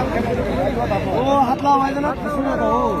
हो हात लावायचा ना कसं नका हो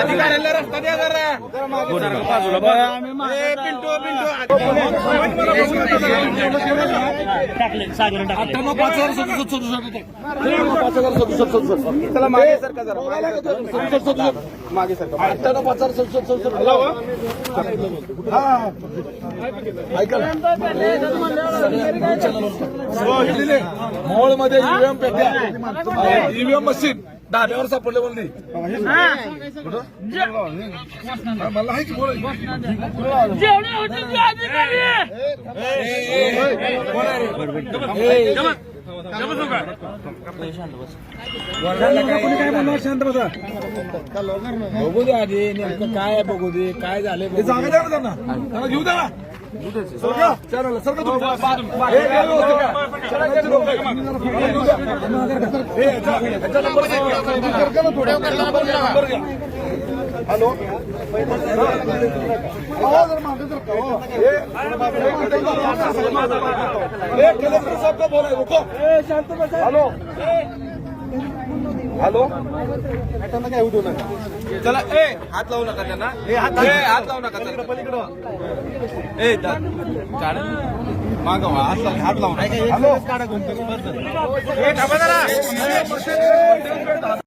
अधिकाऱ्याला रस्ता द्या जरा. बाजूला पिंटू अठ्ठ्याण्णव पाच हजार सदुसष्ट सदुसष्ट चला मागे सरका जरा. सदुसष्ट सदुसष्ट मागे सरका अठ्ठ्याण्णव पाच हजार सदुसष्ट सदुसष्ट. ऐका मोहोळमध्ये ईव्हीएम पेट्या. EVM machine. डाब्यावर सापडले बोलली मला आहे की म्हणणार शांत बसा बघू दे आधी नेमकं काय आहे बघू दे काय झाले जागा द्या त्यांना घेऊ द्या हॅलो कलेक्टर साहेब का बोलाय रुको हॅलो हॅलो? काय उठू नका. चला ए हात लावू नका त्यांना. ए हात ए, हात लावू नका पलीकडं पलीकडं. ए मागवा हात लाव- हात लावू नका. हॅलो? ए, थांबा जरा.